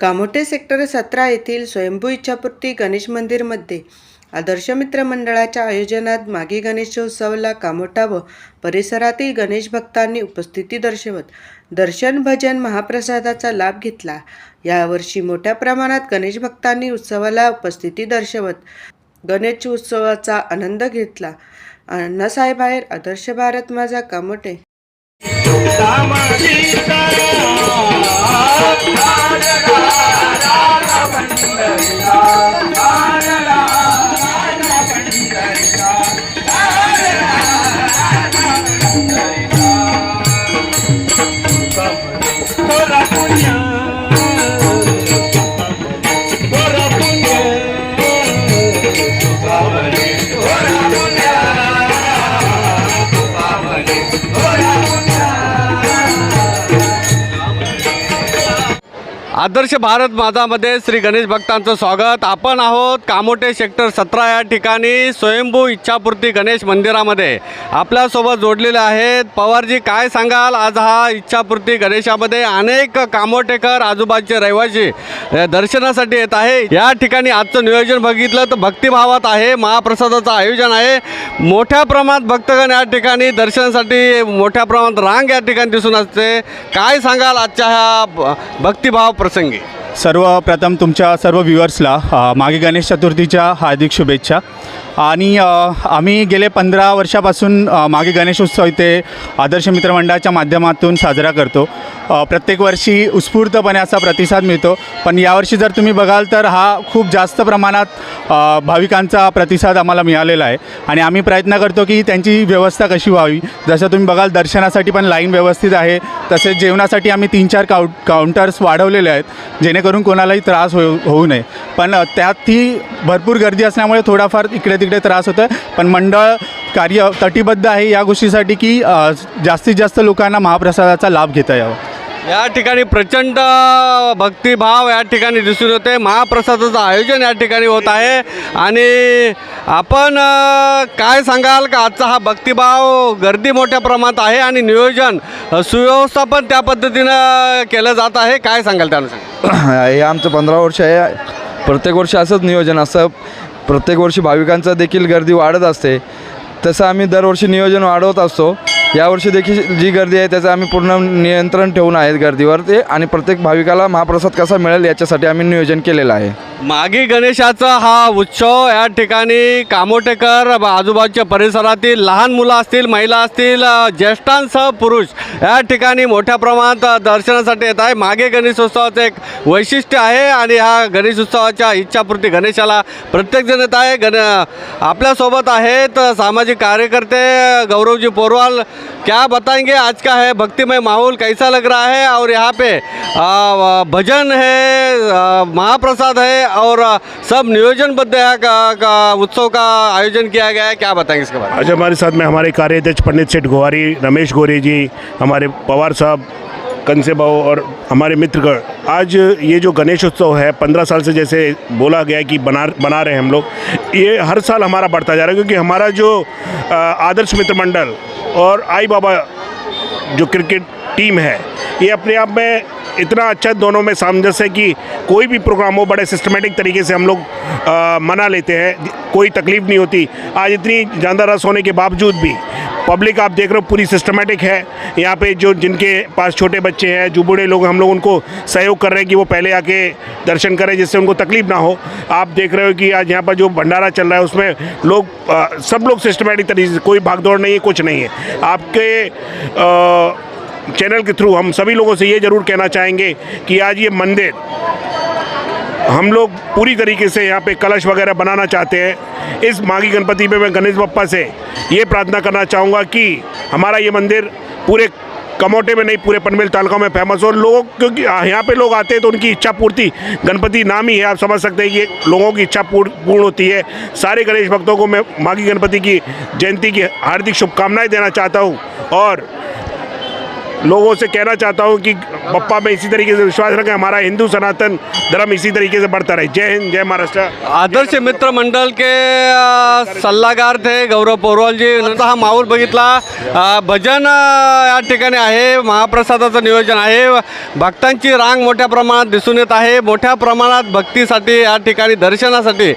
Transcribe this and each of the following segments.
Kamothe sector सतरा येथील स्वयंभू इच्छापूर्ती गणेश मंदिरमध्ये आदर्श मित्र मंडळाच्या आयोजनात मागे गणेशोत्सवाला कामोटा व परिसरातील गणेश भक्तांनी उपस्थिती दर्शवत दर्शन भजन महाप्रसादाचा लाभ घेतला. यावर्षी मोठ्या प्रमाणात गणेश भक्तांनी उत्सवाला उपस्थिती दर्शवत गणेश उत्सवाचा आनंद घेतला. अण्णासाहेब आहेर आदर्श भारत माझा कामोटे. आदर्श भारत माझामध्ये श्री गणेश भक्तांचं स्वागत. आपण आहोत कामोटे सेक्टर सतरा या ठिकाणी स्वयंभू इच्छापूर्ती गणेश मंदिरामध्ये. आपल्यासोबत जोडलेले आहेत. पवारजी काय सांगाल? आज हा इच्छापूर्ती गणेशामध्ये अनेक कामोटेकर आजूबाजूचे रहिवासी दर्शनासाठी येत आहे. या ठिकाणी आजचं नियोजन बघितलं तर भक्तिभावात आहे महाप्रसादाचं आयोजन आहे. मोठ्या प्रमाणात भक्तगण या ठिकाणी दर्शनासाठी मोठ्या प्रमाणात रांग या ठिकाणी दिसून असते. काय सांगाल आजच्या ह्या भक्तिभाव भक्तिभाव प्रसंगी. सर्वप्रथम तुमच्या सर्व व्ह्युअर्सला मागे गणेश चतुर्थीच्या हार्दिक शुभेच्छा. आणि आम्ही गेले पंधरा वर्षापासून मागे गणेश उत्सव इथे आदर्श मित्रमंडळाच्या माध्यमातून साजरा करतो. प्रत्येक वर्षी उत्स्फूर्तपणे असा प्रतिसाद मिळतो. पण यावर्षी जर तुम्ही बघाल तर हा खूप जास्त प्रमाणात भाविकांचा प्रतिसाद आम्हाला मिळालेला आहे. आणि आम्ही प्रयत्न करतो की त्यांची व्यवस्था कशी व्हावी. जसं तुम्ही बघाल दर्शनासाठी पण लाईन व्यवस्थित आहे. तसेच जेवणासाठी आम्ही तीन चार काउ काउंटर्स वाढवलेले आहेत जेणेकरून कोणालाही त्रास होऊ होऊ नये. पण त्यात त्यातही भरपूर गर्दी असल्यामुळे थोडाफार इकडे तिकडे त्रास होतो आहे पण मंडळ कार्य तटीबद्ध आहे या गोष्टीसाठी की जास्तीत जास्त लोकांना महाप्रसादाचा लाभ घेता यावा. या ठिकाणी प्रचंड भक्तिभाव या ठिकाणी दिसून होते महाप्रसादाचं आयोजन या ठिकाणी होत आहे. आणि आपण काय सांगाल का? आजचा हा भक्तिभाव गर्दी मोठ्या प्रमाणात आहे आणि नियोजन सुव्यवस्थापन त्या पद्धतीनं केलं जात आहे. काय सांगाल त्यानुसार? हे आमचं पंधरा वर्ष आहे. प्रत्येक वर्षी असंच नियोजन असं प्रत्येक वर्षी भाविकांचं देखील गर्दी वाढत असते. तसं आम्ही दरवर्षी नियोजन वाढवत असतो. यावर्षी देखील जी गर्दी आहे त्याचं आम्ही पूर्ण नियंत्रण ठेवून आहेत गर्दीवर. ते आणि प्रत्येक भाविकाला महाप्रसाद कसा मिळेल याच्यासाठी आम्ही नियोजन केलेलं आहे. मागी गणेशाचा हा उत्सव या ठिकाणी कामोटेकर आजूबाजूच्या परिसरातील लहान मुलं असतील महिला असतील ज्येष्ठांसह पुरुष या ठिकाणी मोठ्या प्रमाणात दर्शनासाठी येत आहे. मागे गणेशोत्सवाचं एक वैशिष्ट्य आहे आणि ह्या गणेशोत्सवाच्या इच्छापूर्ती गणेशाला प्रत्येकजण येत आहे. गण आपल्यासोबत आहेत सामाजिक कार्यकर्ते गौरवजी पोरवाल. क्या बताएंगे आज का है भक्तिमय माहौल कैसा लग रहा है? और यहाँ पे भजन है महाप्रसाद है और सब नियोजनबद्ध है का, का उत्सव का आयोजन किया गया है क्या बताएँगे इसके बारे में? आज हमारे साथ में हमारे कार्याध्यक्ष पंडित सेठ गोवारी रमेश गोरे जी हमारे पवार साहब कंसे भाव और हमारे मित्रगण। आज ये जो गणेश उत्सव है पंद्रह साल से जैसे बोला गया कि बना बना रहे हैं हम लोग ये हर साल हमारा बढ़ता जा रहा है क्योंकि हमारा जो आदर्श मित्र मंडल और आई बाबा जो क्रिकेट टीम है ये अपने आप में इतना अच्छा दोनों में सामंजस्य है कि कोई भी प्रोग्राम हो बड़े सिस्टमेटिक तरीके से हम लोग मना लेते हैं। कोई तकलीफ़ नहीं होती। आज इतनी जानदार रस होने के बावजूद भी पब्लिक आप देख रहे हो पूरी सिस्टमेटिक है। यहाँ पे जो जिनके पास छोटे बच्चे हैं जो बूढ़े लोग हम लोग उनको सहयोग कर रहे हैं कि वो पहले आके दर्शन करें जिससे उनको तकलीफ़ ना हो। आप देख रहे हो कि आज यहाँ पर जो भंडारा चल रहा है उसमें लोग अ, सब लोग सिस्टमेटिक तरीके से कोई भागदौड़ नहीं है कुछ नहीं है। आपके अ, चैनल के थ्रू हम सभी लोगों से ये ज़रूर कहना चाहेंगे कि आज ये मंदिर हम लोग पूरी तरीके से यहाँ पे कलश वगैरह बनाना चाहते हैं। इस माघी गणपति में मैं गणेश बप्पा से ये प्रार्थना करना चाहूँगा कि हमारा ये मंदिर पूरे कमोटे में नहीं, पूरे पनवेल तालुका में फ़ेमस और लोगों, क्योंकि यहाँ पे लोग आते हैं तो उनकी इच्छा पूर्ति, गणपति नाम ही है, आप समझ सकते हैं कि लोगों की इच्छा पूर्ण पूर्ण होती है। सारे गणेश भक्तों को मैं माघी गणपति की जयंती की हार्दिक शुभकामनाएँ देना चाहता हूँ। और लोगों से कहना चाहता हूँ कि पप्पा में इसी तरीके से विश्वास रखें हमारा हिंदू सनातन धर्म इसी तरीके से बढ़ता रहे। जय हिंद जय महाराष्ट्र। आदर्श मित्र मंडल के सल्लागार थे गौरव पोरवालजी नंतर हा माहोल बघितला. भजन या ठिकाणी आहे महाप्रसादाचं नियोजन आहे. भक्तांची रांग मोठ्या प्रमाणात दिसून येत आहे. मोठ्या प्रमाणात भक्तीसाठी या ठिकाणी दर्शनासाठी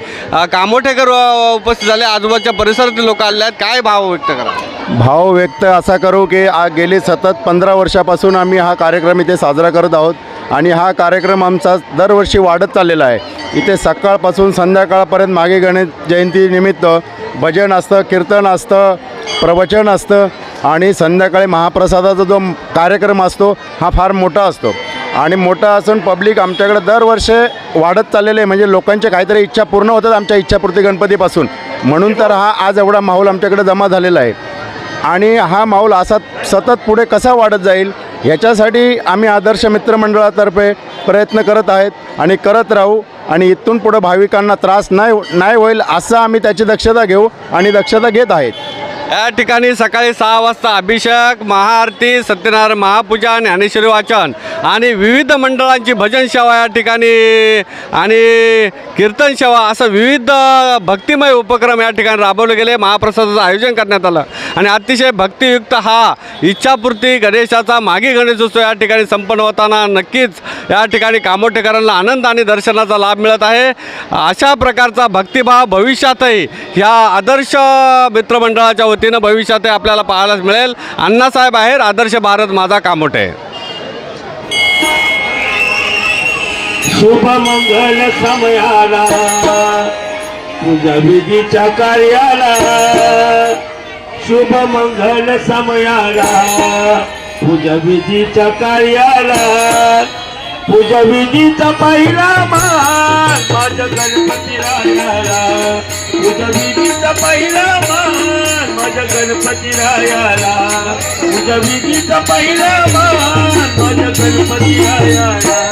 कामोठेकर उपस्थित झाले. आजूबाजूच्या परिसरातील लोक आले आहेत. काय भाव व्यक्त करा भाव व्यक्त असा करू की आ गेली सतत पंधरा वर्षापासून आम्ही हा कार्यक्रम इथे साजरा करत आहोत आणि हा कार्यक्रम आमचा दरवर्षी वाढत चाललेला आहे. इथे सकाळपासून संध्याकाळपर्यंत मागे गणेश जयंतीनिमित्त भजन असतं कीर्तन असतं प्रवचन असतं आणि संध्याकाळी महाप्रसादाचा जो कार्यक्रम असतो हा फार मोठा असतो. आणि मोठा असून पब्लिक आमच्याकडे दरवर्षी वाढत चाललेले आहे. म्हणजे लोकांच्या काहीतरी इच्छा पूर्ण होतात आमच्या इच्छापूर्ती गणपतीपासून. म्हणून तर हा आज एवढा माहोल आमच्याकडे जमा झालेला आहे. आणि हा माहोल असा सतत पुढे कसा वाढत जाईल याच्यासाठी आम्ही आदर्श मित्रमंडळातर्फे प्रयत्न करत आहेत आणि करत राहू आणि इथून पुढं भाविकांना त्रास नाही नाही होईल असं आम्ही त्याची दक्षता घेऊ आणि दक्षता घेत आहेत. या ठिकाणी सकाळी सहा वाजता अभिषेक महाआरती सत्यनारायण महापूजा ज्ञानेश्वरी वाचन आणि विविध मंडळांची भजन सेवा या ठिकाणी आणि कीर्तन सेवा असं विविध भक्तिमय उपक्रम या ठिकाणी राबवले गेले. महाप्रसादाचं आयोजन करण्यात आलं. आणि अतिशय भक्तियुक्त हा इच्छापूर्ती गणेशाचा मागी गणेशोत्सव या ठिकाणी संपन्न होताना नक्कीच या ठिकाणी कामोठेकरांना आनंद आणि दर्शनाचा लाभ मिळत आहे. अशा प्रकारचा भक्तिभाव भविष्यातही ह्या आदर्श मित्रमंडळाच्या वतीनं भविष्यातही आपल्याला पाहायला मिळेल. अण्णासाहेब आहेत आदर्श भारत माझा कामोठे. शुभ मंगल समयाला तुझ्या विधीच्या कार्याला. शुभ मंगल समयाला तुझ्या विधीच्या कार्याला. तुझ्या विधीचा पहिला मान माझ्या गणपती राजाला. तुझ्या विधीचा पहिला मान माझ्या गणपती रायाला. तुझ्या विधीचा पहिला मान माझ्या गणपती रायाला.